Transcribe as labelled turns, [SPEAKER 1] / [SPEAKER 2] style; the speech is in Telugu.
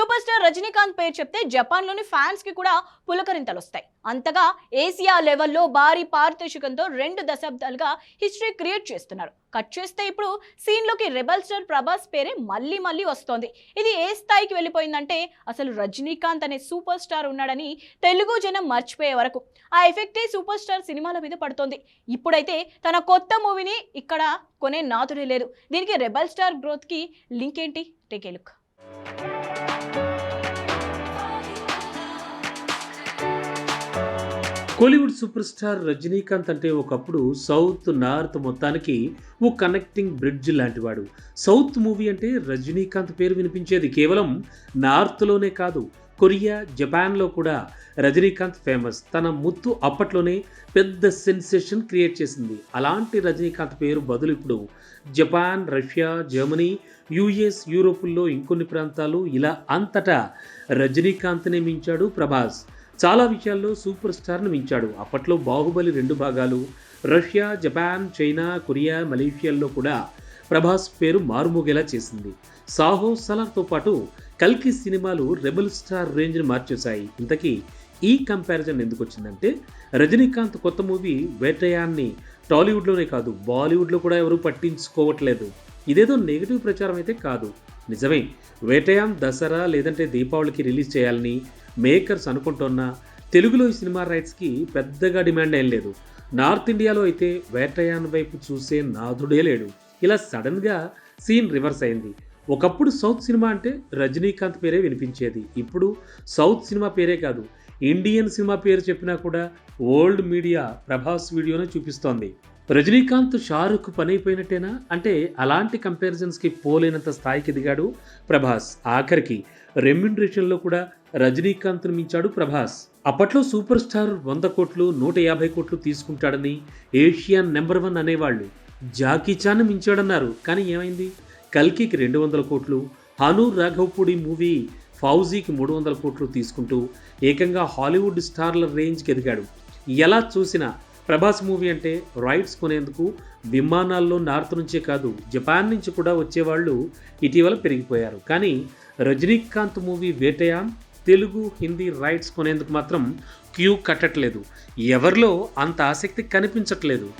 [SPEAKER 1] సూపర్ స్టార్ రజనీకాంత్ పేరు చెప్తే జపాన్లోని ఫ్యాన్స్కి కూడా పులకరింతలు వస్తాయి అంతగా ఏసియా లెవెల్లో భారీ పారితోషికంతో రెండు దశాబ్దాలుగా హిస్టరీ క్రియేట్ చేస్తున్నారు. కట్ చేస్తే ఇప్పుడు సీన్లోకి రెబల్ స్టార్ ప్రభాస్ పేరే మళ్ళీ మళ్ళీ వస్తోంది. ఇది ఏ స్థాయికి వెళ్ళిపోయిందంటే అసలు రజనీకాంత్ అనే సూపర్ స్టార్ ఉన్నాడని తెలుగు జనం మర్చిపోయే వరకు. ఆ ఎఫెక్టే సూపర్ స్టార్ సినిమాల మీద పడుతోంది. ఇప్పుడైతే తన కొత్త మూవీని ఇక్కడ కొనే నాతుడే లేదు దీనికి రెబల్ స్టార్ గ్రోత్కి లింక్ ఏంటి? Take a look.
[SPEAKER 2] Kollywood super star Rajinikanth అంటే ఒకప్పుడు సౌత్ నార్త్ మొత్తానికి ఓ కనెక్టింగ్ బ్రిడ్జ్ లాంటివాడు. సౌత్ మూవీ అంటే రజనీకాంత్ పేరు వినిపించేది కేవలం నార్త్లోనే కాదు. కొరియా జపాన్లో కూడా రజనీకాంత్ ఫేమస్. తన ముత్తు అప్పట్లోనే పెద్ద సెన్సేషన్ క్రియేట్ చేసింది. అలాంటి రజనీకాంత్ పేరు బదులు ఇప్పుడు జపాన్ రష్యా జర్మనీ యుఎస్ యూరోపుల్లో ఇంకొన్ని ప్రాంతాలు ఇలా అంతటా రజనీకాంత్నే మించాడు ప్రభాస్. చాలా విషయాల్లో సూపర్ స్టార్ను మించాడు. అప్పట్లో బాహుబలి రెండు భాగాలు రష్యా జపాన్ చైనా కొరియా మలేషియాల్లో కూడా ప్రభాస్ పేరు మారుమోగేలా చేసింది. సాహో సలార్తో పాటు కల్కి సినిమాలు రెబల్ స్టార్ రేంజ్ని మార్చేశాయి. ఇంతకీ ఈ కంపారిజన్ ఎందుకు వచ్చిందంటే రజనీకాంత్ కొత్త మూవీ వేటయాన్ని టాలీవుడ్లోనే కాదు బాలీవుడ్లో కూడా ఎవరూ పట్టించుకోవట్లేదు. ఇదేదో నెగిటివ్ ప్రచారం అయితే కాదు. నిజమే వేటయాన్ దసరా లేదంటే దీపావళికి రిలీజ్ చేయాలని మేకర్స్ అనుకుంటున్నా తెలుగులో ఈ సినిమా రైట్స్కి పెద్దగా డిమాండ్ ఏం లేదు. నార్త్ ఇండియాలో అయితే వేటయాన్ వైపు చూసే నాథుడే లేడు. ఇలా సడన్గా సీన్ రివర్స్ అయింది. ఒకప్పుడు సౌత్ సినిమా అంటే రజనీకాంత్ పేరే వినిపించేది. ఇప్పుడు సౌత్ సినిమా పేరే కాదు ఇండియన్ సినిమా పేరు చెప్పినా కూడా ఓల్డ్ మీడియా ప్రభాస్ వీడియోనే చూపిస్తోంది. రజనీకాంత్ షారుఖ్ పని అయిపోయినట్టేనా అంటే అలాంటి కంపారిజన్స్కి పోలేనంత స్థాయికి దిగాడు ప్రభాస్. ఆఖరికి రెమ్యునరేషన్లో కూడా రజనీకాంత్ను మించాడు ప్రభాస్. అప్పట్లో సూపర్ స్టార్ వంద కోట్లు నూట యాభై కోట్లు తీసుకుంటాడని ఏషియన్ నెంబర్ వన్ అనేవాళ్ళు. జాకీ చాన్ మించాడన్నారు. కానీ ఏమైంది? కల్కికి రెండు వందల కోట్లు హను రాఘవపూడి మూవీ ఫౌజీకి మూడు వందల కోట్లు తీసుకుంటూ ఏకంగా హాలీవుడ్ స్టార్ల రేంజ్కి ఎదిగాడు. ఎలా చూసినా ప్రభాస్ మూవీ అంటే రైట్స్ కొనేందుకు విమానాల్లో నార్త్ నుంచే కాదు జపాన్ నుంచి కూడా వచ్చేవాళ్ళు ఇటీవల పెరిగిపోయారు. కానీ రజనీకాంత్ మూవీ వేటయాన్ తెలుగు హిందీ రైట్స్ కొనేందుకు మాత్రం క్యూ కట్టట్లేదు. ఎవరిలో అంత ఆసక్తి కనిపించట్లేదు.